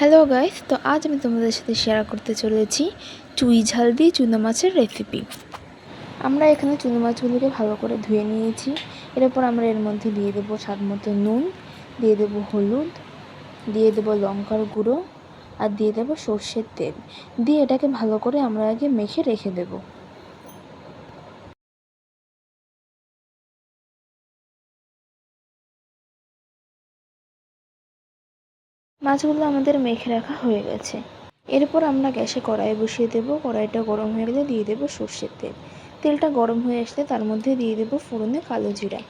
Hello guys তো আজ আমি তোমাদের সাথে শেয়ার করতে চলেছি চুই ঝাল দিয়ে চুনো মাছের রেসিপি আমরা এখানে চুনো মাছগুলোকে ভালো করে ধুয়ে নিয়েছি। এরপর আমরা এর মধ্যে দিয়ে দেবো স্বাদ মতো নুন, দিয়ে দেবো হলুদ, দিয়ে দেবো লঙ্কার গুঁড়ো, আর দিয়ে দেবো সর্ষের তেল। দিয়ে এটাকে ভালো করে আমরা আগে মেখে রেখে দেবো। মাছগুলো আমাদের মেখে রাখা হয়ে গেছে। এরপর আমরা গ্যাসে কড়াই বসিয়ে দেবো। কড়াইটা গরম হয়ে গেলে দিয়ে দেবো সর্ষের তেল। তেলটা গরম হয়ে আসলে তার মধ্যে দিয়ে দেবো ফোড়নে কালো জিরা।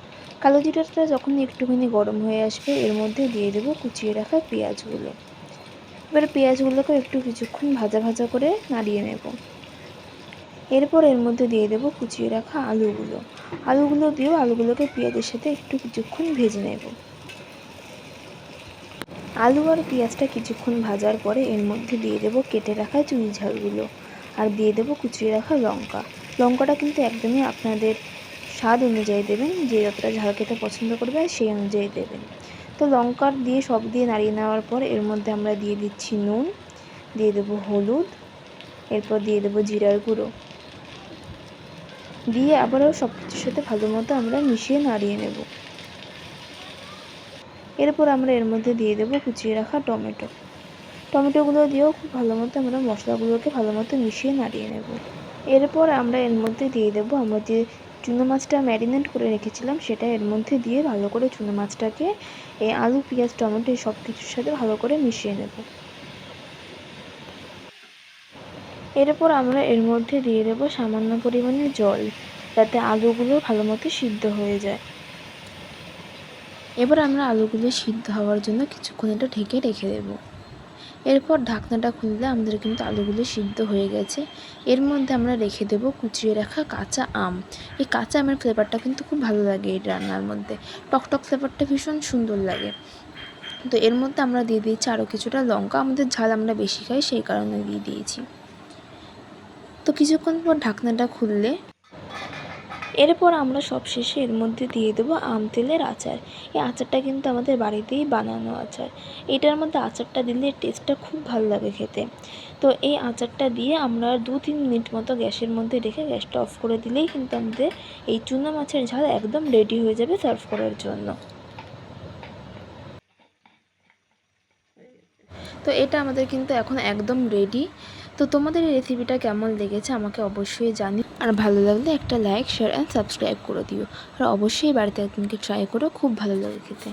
কালো জিরাটা যখন একটুখানি গরম হয়ে আসবে, এর মধ্যে দিয়ে দেবো কুচিয়ে রাখা পেঁয়াজগুলো। এবার পেঁয়াজগুলোকে একটু কিছুক্ষণ ভাজা ভাজা করে নাড়িয়ে নেব। এরপর এর মধ্যে দিয়ে দেবো কুচিয়ে রাখা আলুগুলো। আলুগুলো দিয়েও আলুগুলোকে পেঁয়াজের সাথে একটু কিছুক্ষণ ভেজে নেব। আলু আর পেঁয়াজটা কিছুক্ষণ ভাজার পরে এর মধ্যে দিয়ে দেবো কেটে রাখা চুই ঝালগুলো আর দিয়ে দেবো কুচিয়ে রাখা লঙ্কা। লঙ্কাটা কিন্তু একদমই আপনাদের স্বাদ অনুযায়ী দেবেন, যে যতটা ঝাল খেতে পছন্দ করবে সেই অনুযায়ী দেবেন। তো লঙ্কার দিয়ে সব দিয়ে নাড়িয়ে নেওয়ার পর এর মধ্যে আমরা দিয়ে দিচ্ছি নুন, দিয়ে দেবো হলুদ, এরপর দিয়ে দেবো জিরার গুঁড়ো। দিয়ে আবারও সব কিছুর সাথে ভালো মতো আমরা মিশিয়ে নাড়িয়ে নেব। এরপর আমরা এর মধ্যে দিয়ে দেবো কুচিয়ে রাখা টমেটো। টমেটোগুলো দিয়েও খুব ভালো মতো আমরা মশলাগুলোকে ভালো মতো মিশিয়ে নাড়িয়ে নেব। এরপর আমরা এর মধ্যে দিয়ে দেবো, আমরা যে চুনো মাছটা ম্যারিনেট করে রেখেছিলাম, সেটা এর মধ্যে দিয়ে ভালো করে চুনো মাছটাকে এই আলু, পেঁয়াজ, টমেটো সব কিছুর সাথে ভালো করে মিশিয়ে নেব। এরপর আমরা এর মধ্যে দিয়ে দেবো সামান্য পরিমাণে জল, যাতে আলুগুলো ভালো মতো সিদ্ধ হয়ে যায়। এবার আমরা আলুগুলো সিদ্ধ হওয়ার জন্য কিছুক্ষণ এটা ঢেকে রেখে দেবো। এরপর ঢাকনাটা খুললে আমাদের কিন্তু আলুগুলো সিদ্ধ হয়ে গেছে। এর মধ্যে আমরা রেখে দেব কুচিয়ে রাখা কাঁচা আম। এই কাঁচা আমের ফ্লেভারটা কিন্তু খুব ভালো লাগে এই রান্নার মধ্যে। টকটক ফ্লেভারটা ভীষণ সুন্দর লাগে। তো এর মধ্যে আমরা দিয়ে দিয়েছি আরও কিছুটা লঙ্কা। আমাদের ঝাল আমরা বেশি খাই, সেই কারণে দিয়ে দিয়েছি। তো কিছুক্ষণ পর ঢাকনাটা খুললে এরপর আমরা সব শেষে এর মধ্যে দিয়ে দেবো আম তেলের আচার। এই আচারটা কিন্তু আমাদের বাড়িতেই বানানো আচার। এটার মধ্যে আচারটা দিলে টেস্টটা খুব ভালো লাগে খেতে। তো এই আচারটা দিয়ে আমরা দু তিন মিনিট মতো গ্যাসের মধ্যে রেখে গ্যাসটা অফ করে দিলেই কিন্তু আমাদের এই চুনা মাছের ঝাল একদম রেডি হয়ে যাবে সার্ভ করার জন্য। তো এটা আমাদের কিন্তু এখন একদম রেডি তো তোমাদের এই রেসিপিটা কেমন লেগেছে আমাকে অবশ্যই জানি। আর ভালো লাগলে একটা লাইক শেয়ার অ্যান্ড সাবস্ক্রাইব করে দিও। আর অবশ্যই বাড়িতে একদিনকে ট্রাই করো, খুব ভালো লাগে খেতে।